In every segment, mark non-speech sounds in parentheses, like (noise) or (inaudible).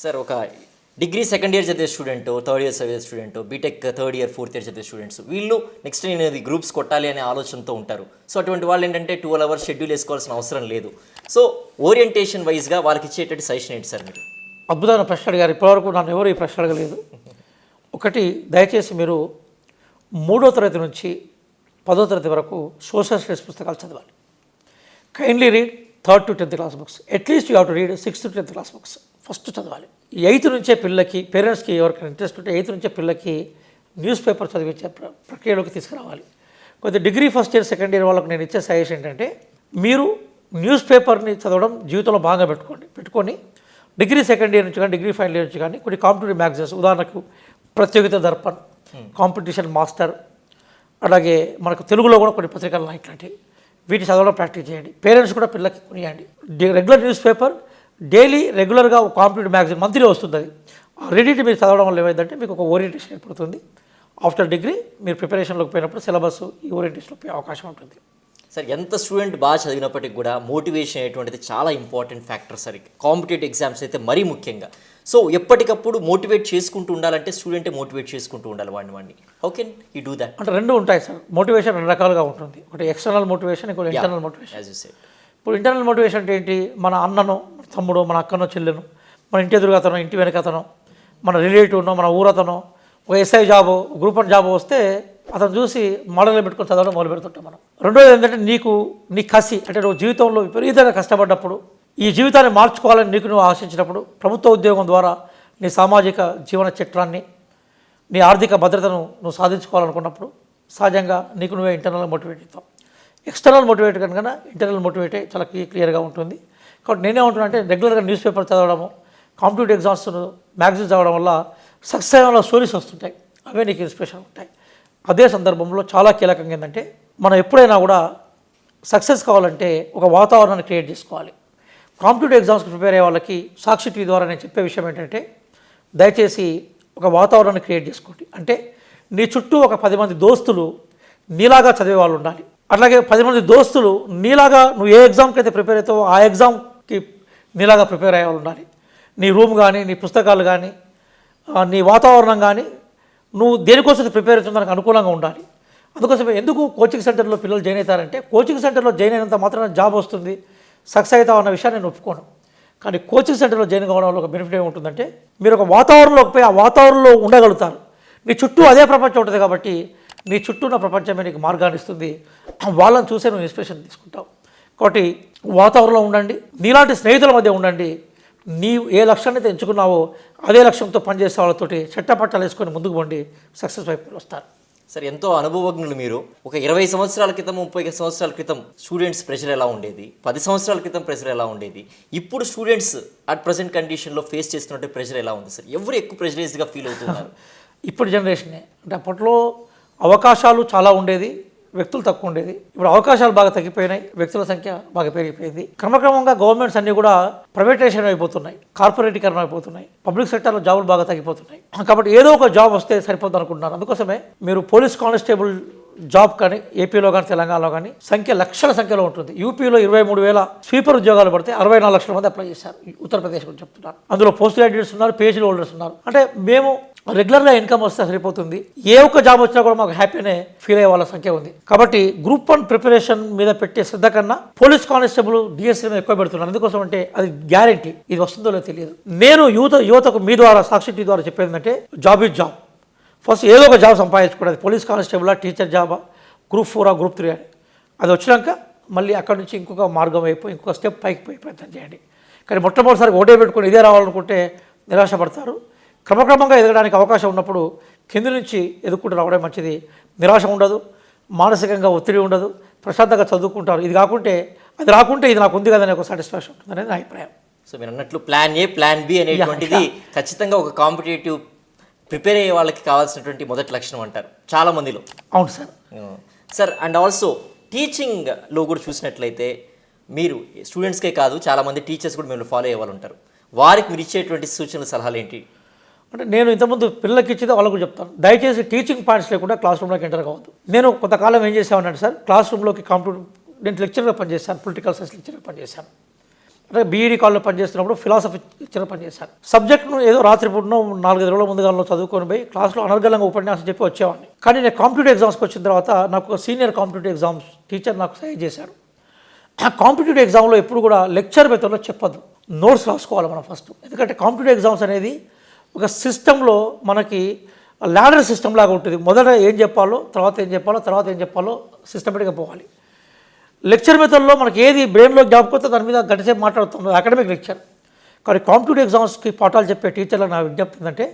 Sir ఒక degree second year చదివే student third year చదివే student BTech third year fourth year చదివే students వీళ్ళు నెక్స్ట్ నేను ఇది గ్రూప్స్ కొట్టాలి అనే ఆలోచనతో ఉంటారు. సో అటువంటి వాళ్ళు ఏంటంటే ట్వెల్వ్ అవర్స్ షెడ్యూల్ వేసుకోవాల్సిన అవసరం లేదు. సో ఓరియంటేషన్ వైజ్గా వాళ్ళకి ఇచ్చేటట్టు సజెషన్ ఏంటి సార్ మీరు? అద్భుతమైన ప్రశ్న అడిగారు. ఇప్పటివరకు నన్ను ఎవరు ఈ ప్రశ్న అడగలేదు. ఒకటి దయచేసి మీరు మూడో తరగతి నుంచి పదో తరగతి వరకు సోషల్ స్టడీస్ పుస్తకాలు చదవాలి. Kindly read third to tenth class books at least you have to read sixth to tenth class books first చదవాలి. ఎయిత్ నుంచే పిల్లకి పేరెంట్స్కి ఎవరికైనా ఇంట్రెస్ట్ ఉంటే ఎయిత్ నుంచే పిల్లకి న్యూస్ పేపర్ చదివించే ప్ర- ప్రక్రియలోకి తీసుకురావాలి. కొద్ది degree first year second year వాళ్ళకి నేను ఇచ్చే సజెషన్ ఏంటంటే మీరు న్యూస్ పేపర్ని చదవడం జీవితంలో బాగా పెట్టుకోండి. పెట్టుకొని డిగ్రీ సెకండ్ ఇయర్ నుంచి కానీ డిగ్రీ ఫైనల్ ఇయర్ నుంచి కానీ కొన్ని కాంపిటేటివ్ మ్యాగజైన్స్ ఉదాహరణకు ప్రత్యోగిత దర్పణ్ కాంపిటీషన్ మాస్టర్ అలాగే మనకు తెలుగులో కూడా కొన్ని పత్రికలు ఇట్లాంటివి. వీటి చదవడం ప్రాక్టీస్ చేయండి. పేరెంట్స్ కూడా పిల్లకి కొనియండి. రెగ్యులర్ న్యూస్ పేపర్ డైలీ రెగ్యులర్గా ఒక కాంపిటేటివ్ మ్యాగజైన్ మంత్లీ వస్తుంది. అది ఆ రెడీటి మీరు చదవడం వల్ల ఏమైందంటే మీకు ఒక ఓరియంటేషన్ ఏర్పడుతుంది. ఆఫ్టర్ డిగ్రీ మీరు ప్రిపరేషన్లోకి పోయినప్పుడు సిలబస్ ఈ ఓరియంటేషన్లో పోయే అవకాశం ఉంటుంది. సార్ ఎంత స్టూడెంట్ బాగా చదివినప్పటికి కూడా మోటివేషన్ అనేటువంటిది చాలా important factor sir. Competitive exams అయితే మరీ ముఖ్యంగా. సో ఎప్పటికప్పుడు మోటివేట్ చేసుకుంటూ ఉండాలంటే స్టూడెంటే మోటివేట్ చేసుకుంటూ ఉండాలి వాడిని వాడిని. How can you do that అంటే రెండు ఉంటాయి సార్. మోటివేషన్ రెండు రకాలుగా ఉంటుంది. ఒకటి ఎక్స్టర్నల్ మోటివేషన్ ఇంకోటి ఇంటర్నల్ మోటివేషన్ ఇప్పుడు ఇంటర్నల్ మోటివేషన్ అంటే ఏంటి? మన అన్ననో తమ్ముడు మన అక్కనో చెల్లెను మన ఇంటి ఎదురుగతనో ఇంటి వెనకతనో మన రిలేటివ్నో మన ఊరతను ఒక ఎస్ఐ జాబో గ్రూప్ వన్ జాబ్ వస్తే అతను చూసి మోడల్ పెట్టుకొని చదవడం మొదలు పెడుతుంటాం మనం. రెండోది ఏంటంటే నీకు నీ కసి అంటే నువ్వు జీవితంలో విపరీతంగా కష్టపడ్డప్పుడు ఈ జీవితాన్ని మార్చుకోవాలని నీకు నువ్వు ఆశించినప్పుడు ప్రభుత్వ ఉద్యోగం ద్వారా నీ సామాజిక జీవన చట్రాన్ని నీ ఆర్థిక భద్రతను నువ్వు సాధించుకోవాలనుకున్నప్పుడు సహజంగా నీకు నువ్వే ఇంటర్నల్ మోటివేట్ అవుతావు. ఎక్స్టర్నల్ మోటివేట్ కనుక ఇంటర్నల్ మోటివేటే చాలా క్లియర్గా ఉంటుంది. కాబట్టి నేనేమంటున్నా అంటే రెగ్యులర్గా న్యూస్ పేపర్ చదవడము కాంపిటేటివ్ ఎగ్జామ్స్ మ్యాగజైన్స్ చదవడం వల్ల సక్సెస్ అయిన స్టోరీస్ వస్తుంటాయి. అవే నీకు ఇన్స్పిరేషన్ ఉంటాయి. అదే సందర్భంలో చాలా కీలకంగా ఏంటంటే మనం ఎప్పుడైనా కూడా సక్సెస్ కావాలంటే ఒక వాతావరణాన్ని క్రియేట్ చేసుకోవాలి. కాంపిటేటివ్ ఎగ్జామ్స్కి ప్రిపేర్ అయ్యే వాళ్ళకి సాక్షి టీవీ ద్వారా నేను చెప్పే విషయం ఏంటంటే దయచేసి ఒక వాతావరణాన్ని క్రియేట్ చేసుకోండి. అంటే నీ చుట్టూ ఒక పది మంది దోస్తులు నీలాగా చదివే వాళ్ళు ఉండాలి. అట్లాగే పది మంది దోస్తులు నీలాగా నువ్వు ఏ ఎగ్జామ్కి అయితే ప్రిపేర్ అవుతావో ఆ ఎగ్జామ్ కి నీలాగా ప్రిపేర్ అయ్యే ఉండాలి. నీ రూమ్ కానీ నీ పుస్తకాలు కానీ నీ వాతావరణం కానీ నువ్వు దేనికోసం ప్రిపేర్ అవుతుందో దానికి అనుకూలంగా ఉండాలి. అందుకోసమే ఎందుకు కోచింగ్ సెంటర్లో పిల్లలు జాయిన్ అవుతారంటే కోచింగ్ సెంటర్లో జాయిన్ అయినంత మాత్రమే జాబ్ వస్తుంది సక్సెస్ అవుతావు అన్న విషయాన్ని నేను ఒప్పుకోను. కానీ కోచింగ్ సెంటర్లో జాయిన్ కావడం వల్ల ఒక బెనిఫిట్ ఏముంటుందంటే మీరు ఒక వాతావరణంలోకి పోయి ఆ వాతావరణంలో ఉండగలుగుతారు. నీ చుట్టూ అదే ప్రపంచం ఉంటుంది కాబట్టి నీ చుట్టూ ఉన్న ప్రపంచమే నీకు మార్గాన్ని ఇస్తుంది. వాళ్ళని చూసే నువ్వు ఇన్స్పిరేషన్ తీసుకుంటావు. కాబట్టి వాతావరణంలో ఉండండి నీలాంటి స్నేహితుల మధ్య ఉండండి. నీవు ఏ లక్ష్యాన్ని అయితే ఎంచుకున్నావో అదే లక్ష్యంతో పనిచేసే వాళ్ళతోటి చట్టపట్టాలు వేసుకొని ముందుకు పోండి సక్సెస్ వైపు వస్తారు. సార్ ఎంతో అనుభవజ్ఞులు మీరు. ఒక ఇరవై సంవత్సరాల క్రితం ముప్పై సంవత్సరాల క్రితం స్టూడెంట్స్ ప్రెషర్ ఎలా ఉండేది? పది సంవత్సరాల క్రితం ప్రెషర్ ఎలా ఉండేది? ఇప్పుడు స్టూడెంట్స్ అట్ ప్రజెంట్ కండిషన్లో ఫేస్ చేస్తున్నట్టు ప్రెషర్ ఎలా ఉంది సార్? ఎవరు ఎక్కువ ప్రెషరైజ్గా ఫీల్ అవుతున్నారు? (laughs) ఇప్పుడు జనరేషనే. అంటే అప్పట్లో అవకాశాలు చాలా ఉండేది. వ్యక్తులు తక్కువ ఉండేది. ఇప్పుడు అవకాశాలు బాగా తగ్గిపోయినాయి వ్యక్తుల సంఖ్య బాగా పెరిగిపోయింది. క్రమక్రమంగా గవర్నమెంట్స్ అన్నీ కూడా ప్రైవేటైజేషన్ అయిపోతున్నాయి కార్పొరేటీకరణ అయిపోతున్నాయి పబ్లిక్ సెక్టర్లో జాబులు బాగా తగ్గిపోతున్నాయి. కాబట్టి ఏదో ఒక జాబ్ వస్తే సరిపోతుంది అనుకుంటున్నారు. అందుకోసమే మీరు పోలీస్ కానిస్టేబుల్ జాబ్ కానీ ఏపీలో కానీ తెలంగాణలో కానీ సంఖ్య లక్షల సంఖ్యలో ఉంటుంది. యూపీలో ఇరవై మూడు వేల స్వీపర్ ఉద్యోగాలు పడితే అరవై నాలుగు లక్షల మంది అప్లై చేశారు. ఉత్తరప్రదేశ్ గురించి చెప్తున్నారు. అందులో పోస్ట్ గ్రాడ్యుయేట్స్ ఉన్నారు పేజీ హోల్డర్స్ ఉన్నారు. అంటే మేము రెగ్యులర్గా ఇన్కమ్ వస్తే సరిపోతుంది. ఏ ఒక్క జాబ్ వచ్చినా కూడా మాకు హ్యాపీనే ఫీల్ అయ్యే వాళ్ళ సంఖ్య ఉంది. కాబట్టి గ్రూప్ వన్ ప్రిపరేషన్ మీద పెట్టే శ్రద్ధ కన్నా పోలీస్ కానిస్టేబుల్ డిఎస్సీ మీద ఎక్కువ పెడుతున్నారు. అందుకోసం అంటే అది గ్యారంటీ ఇది వస్తుందో లేదో తెలియదు. నేను యువత యువతకు మీ ద్వారా సాక్షి టీ ద్వారా చెప్పేది ఏంటంటే జాబ్ ఇస్ జాబ్ ఫస్ట్ ఏదో ఒక జాబ్ సంపాదించుకోవడం పోలీస్ కానిస్టేబుల్ టీచర్ జాబా గ్రూప్ ఫోరా గ్రూప్ త్రీ అని. అది వచ్చినాక మళ్ళీ అక్కడి నుంచి ఇంకొక మార్గం అయిపోయి ఇంకొక స్టెప్ పైకి పోయి ప్రయత్నం చేయండి. కానీ మొట్టమొదటిసారి ఓటే పెట్టుకుని ఇదే రావాలనుకుంటే నిరాశపడతారు. క్రమక్రమంగా ఎదగడానికి అవకాశం ఉన్నప్పుడు కింది నుంచి ఎదుర్కొంటూ రావడం మంచిది. నిరాశ ఉండదు మానసికంగా ఒత్తిడి ఉండదు ప్రశాంతంగా చదువుకుంటారు. ఇది కాకుంటే అది రాకుంటే ఇది నాకు ఉంది కదనే ఒక సాటిస్ఫాక్షన్ ఉంటుంది అనేది నా అభిప్రాయం. సో మీరు అన్నట్లు ప్లాన్ ఏ ప్లాన్ బి అనేటువంటిది ఖచ్చితంగా ఒక కాంపిటేటివ్ ప్రిపేర్ అయ్యే వాళ్ళకి కావాల్సినటువంటి మొదటి లక్షణం అంటారు చాలా మందిలో. అవును సార్. సార్ అండ్ ఆల్సో టీచింగ్లో కూడా చూసినట్లయితే మీరు స్టూడెంట్స్కే కాదు చాలామంది టీచర్స్ కూడా మీరు ఫాలో అయ్యే వాళ్ళు ఉంటారు. వారికి మీరు ఇచ్చేటువంటి సూచనలు సలహాలు ఏంటి? అంటే నేను ఇంతకుముందు పిల్లలకి ఇచ్చేది వాళ్ళకు చెప్తాను. దయచేసి టీచింగ్ పాయింట్స్ లేకుండా క్లాస్ రూమ్లోకి ఎంటర్ కావద్దు నేను కొంతకాలం ఏం చేసామన్నాను సార్ క్లాస్ రూమ్లోకి కంప్యూటర్ నేను లెక్చర్గా పనిచేశాను పొలిటికల్ సైన్స్ లెక్చర్గా పనిచేశాను. అంటే బీఈడీ కాల్లో పనిచేస్తున్నప్పుడు ఫిలాసఫీ లెక్చర్ పనిచేశాను. సబ్జెక్ట్ను ఏదో రాత్రిపూట నాలుగైదు రోజుల ముందుగాలో చదువుకొని పోయి క్లాస్లో అనర్గళంగా ఉపన్యాసం చెప్పి వచ్చేవాడిని. కానీ నేను కాంపిటేటివ్ ఎగ్జామ్స్కి వచ్చిన తర్వాత నాకు ఒక సీనియర్ కాంపిటేటివ్ ఎగ్జామ్స్ టీచర్ నాకు సహాయం చేశారు. ఆ కాంపిటేటివ్ ఎగ్జామ్లో ఎప్పుడు కూడా లెక్చర్ మెథడ్లో చెప్పద్దు. నోట్స్ రాసుకోవాలి మనం ఫస్ట్. ఎందుకంటే కాంపిటేటివ్ ఎగ్జామ్స్ అనేది ఒక సిస్టంలో మనకి ల్యాడర్ సిస్టమ్ లాగా ఉంటుంది. మొదట ఏం చెప్పాలో తర్వాత ఏం చెప్పాలో తర్వాత ఏం చెప్పాలో సిస్టమేటిక్గా పోవాలి. లెక్చర్ మెథడ్లో మనకి ఏది బ్రెయిన్లో జ్ఞాపకొస్తే దాని మీద గంటసేపు మాట్లాడుతుంది అకాడమిక్ లెక్చర్ కానీ కాంపిటేటివ్ ఎగ్జామ్స్కి పాఠాలు చెప్పే టీచర్లకు నా విజ్ఞప్తి ఏంటంటే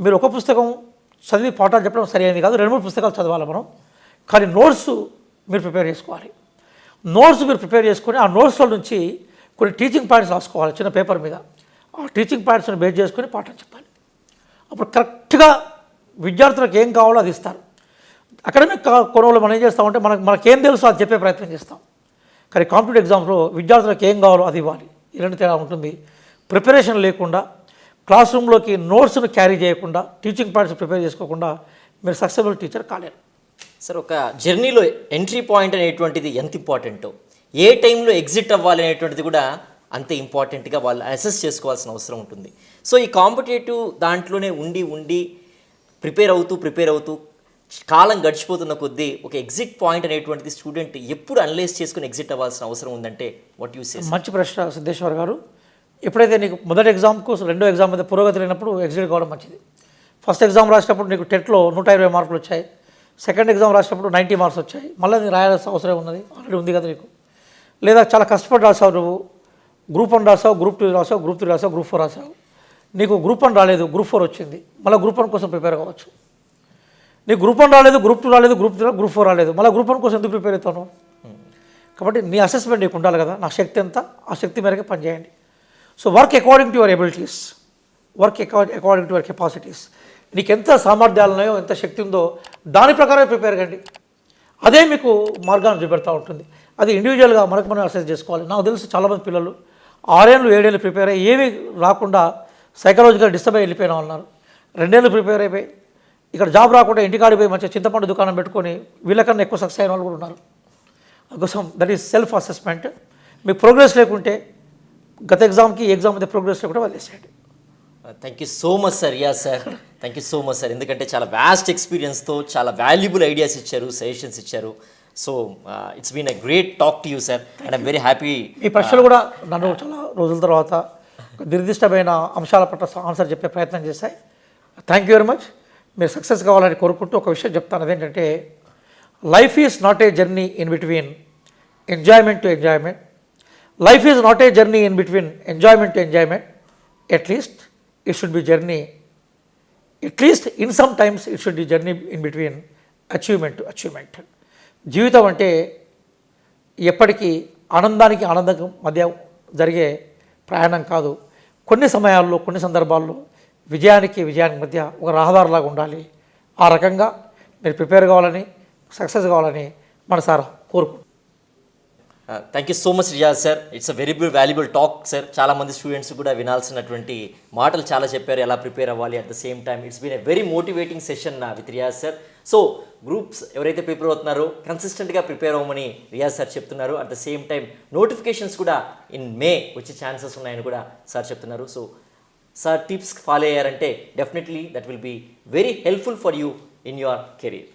మీరు ఒక పుస్తకం చదివి పాఠాలు చెప్పడం సరైనది కాదు. రెండు మూడు పుస్తకాలు చదవాలి మనం. కానీ నోట్స్ మీరు ప్రిపేర్ చేసుకోవాలి. నోట్స్ మీరు ప్రిపేర్ చేసుకొని ఆ నోట్స్లో నుంచి కొన్ని టీచింగ్ పాయింట్స్ రాసుకోవాలి చిన్న పేపర్ మీద. టీచింగ్ పాయింట్స్ని బేస్ చేసుకొని పాఠం చెప్పాలి. అప్పుడు కరెక్ట్గా విద్యార్థులకు ఏం కావాలో అది ఇస్తారు. అకాడమిక్ కొనుగోలు మనం ఏం చేస్తామంటే మనకు మనకేం తెలుసో అది చెప్పే ప్రయత్నం చేస్తాం. కానీ కాంపిటేటివ్ ఎగ్జామ్స్లో విద్యార్థులకు ఏం కావాలో అది ఇవ్వాలి. ఈ రెండు తేడా ఉంటుంది. ప్రిపరేషన్ లేకుండా క్లాస్ రూమ్లోకి నోట్స్ను క్యారీ చేయకుండా టీచింగ్ పాయింట్స్ ప్రిపేర్ చేసుకోకుండా మీరు సక్సెస్ఫుల్ టీచర్ కాలేరు. సార్ ఒక జర్నీలో ఎంట్రీ పాయింట్ అనేటువంటిది ఎంత ఇంపార్టెంటో? ఏ టైంలో ఎగ్జిట్ అవ్వాలి అనేటువంటిది కూడా అంతే ఇంపార్టెంట్గా వాళ్ళు అసెస్ చేసుకోవాల్సిన అవసరం ఉంటుంది. సో ఈ కాంపిటేటివ్ దాంట్లోనే ఉండి ఉండి ప్రిపేర్ అవుతూ ప్రిపేర్ అవుతూ కాలం గడిచిపోతున్న కొద్దీ ఒక ఎగ్జిట్ పాయింట్ అనేటువంటిది స్టూడెంట్ ఎప్పుడు అనలైజ్ చేసుకుని ఎగ్జిట్ అవ్వాల్సిన అవసరం ఉందంటే వాట్ యూ సే మంచి ప్రశ్న సిద్ధేశ్వర్ గారు. ఎప్పుడైతే నీకు మొదటి ఎగ్జామ్కు రెండో ఎగ్జామ్ మీద పురోగతి లేనప్పుడు ఎగ్జిట్ కావడం మంచిది. ఫస్ట్ ఎగ్జామ్ రాసినప్పుడు నీకు టెట్లో నూట ఇరవై మార్కులు వచ్చాయి. సెకండ్ ఎగ్జామ్ రాసినప్పుడు నైంటీ మార్క్స్ వచ్చాయి. మళ్ళీ నీకు రాయాల్సిన అవసరం ఉన్నది. ఆల్రెడీ ఉంది కదా నీకు. లేదా చాలా కష్టపడి రాసావు నువ్వు. గ్రూప్ వన్ రాసావు గ్రూప్ టూ రాసావు గ్రూప్ త్రీ రాసావు గ్రూప్ ఫోర్ రాసావు. నీకు గ్రూప్ వన్ రాలేదు గ్రూప్ ఫోర్ వచ్చింది. మళ్ళీ గ్రూప్ వన్ కోసం ప్రిపేర్ కావచ్చు. నీకు గ్రూప్ వన్ రాలేదు గ్రూప్ టూ రాలేదు గ్రూప్ త్రీ గ్రూప్ ఫోర్ రాలేదు. మళ్ళీ గ్రూప్ వన్ కోసం ఎందుకు ప్రిపేర్ అవుతాను కాబట్టి నీ అసెస్మెంట్ నీకు ఉండాలి కదా. నా శక్తి ఎంత? ఆ శక్తి మేరకే పనిచేయండి. So work according to your abilities work according to your capacities నీకు ఎంత సామర్థ్యాలు ఉన్నాయో ఎంత శక్తి ఉందో దాని ప్రకారమే ప్రిపేర్ కండి. అదే మీకు మార్గాన్ని చూపెడతా ఉంటుంది. అది ఇండివిజువల్గా మనకు మనం అసెస్ చేసుకోవాలి. నాకు తెలుసు చాలామంది పిల్లలు ఆరేళ్ళు ఏడేళ్ళు ప్రిపేర్ అయ్యి ఏమీ రాకుండా సైకలాజికల్ డిస్టర్బ్ అయ్యి వెళ్ళిపోయినా వాళ్ళు ఉన్నారు. రెండేళ్ళు ప్రిపేర్ అయిపోయి ఇక్కడ జాబ్ రాకుండా ఇంటికాడిపోయి మంచిగా చింతపండు దుకాణం పెట్టుకొని వీళ్ళకన్నా ఎక్కువ సక్సెస్ అయిన వాళ్ళు కూడా ఉన్నారు. అందుకోసం దట్ ఈస్ సెల్ఫ్ అసెస్మెంట్ మీకు ప్రోగ్రెస్ లేకుంటే గత ఎగ్జామ్కి ఎగ్జామ్ మీద ప్రోగ్రెస్ లేకుండా వాళ్ళు వేసేయండి thank you so much sir yeah sir thank you so much sir ఎందుకంటే చాలా వ్యాస్ట్ ఎక్స్పీరియన్స్తో చాలా వాల్యుబుల్ ఐడియాస్ ఇచ్చారు సజెషన్స్ ఇచ్చారు. So it's been a great talk to you sir and I'm very happy ఈ ప్రశ్నలు కూడా నన్ను చాలా రోజుల తర్వాత ఒక నిర్దిష్టమైన అంశాల పట్ల ఆన్సర్ చెప్పే ప్రయత్నం చేశాయి. థ్యాంక్ యూ వెరీ మచ్ మీరు సక్సెస్ కావాలని కోరుకుంటూ ఒక విషయం చెప్తాను అదేంటంటే life is not a journey in between enjoyment to enjoyment life is not a journey in between enjoyment to enjoyment at least it should be journey at least in some times it should be journey in between achievement to achievement జీవితం అంటే ఎప్పటికీ ఆనందానికి ఆనందం మధ్య జరిగే ప్రయాణం కాదు. కొన్ని సమయాల్లో కొన్ని సందర్భాల్లో విజయానికి విజయానికి మధ్య ఒక రహదారిలాగా ఉండాలి. ఆ రకంగా మీరు ప్రిపేర్ కావాలని సక్సెస్ కావాలని మనసారా కోరుకు thank you so much Riyaz sir it's a very valuable talk sir చాలామంది స్టూడెంట్స్ కూడా వినాల్సినటువంటి మాటలు చాలా చెప్పారు ఎలా ప్రిపేర్ అవ్వాలి. At the same time it's been a very motivating session with Riyaz sir so groups ఎవరైతే ప్రిపేర్ అవుతున్నారో కన్సిస్టెంట్గా ప్రిపేర్ అవ్వమని రియాజ్ సార్ చెప్తున్నారు. At the same time notifications కూడా ఇన్ మే వచ్చే ఛాన్సెస్ ఉన్నాయని కూడా సార్ చెప్తున్నారు. సో సార్ టిప్స్ ఫాలో అయ్యారంటే definitely that will be very helpful for you in your career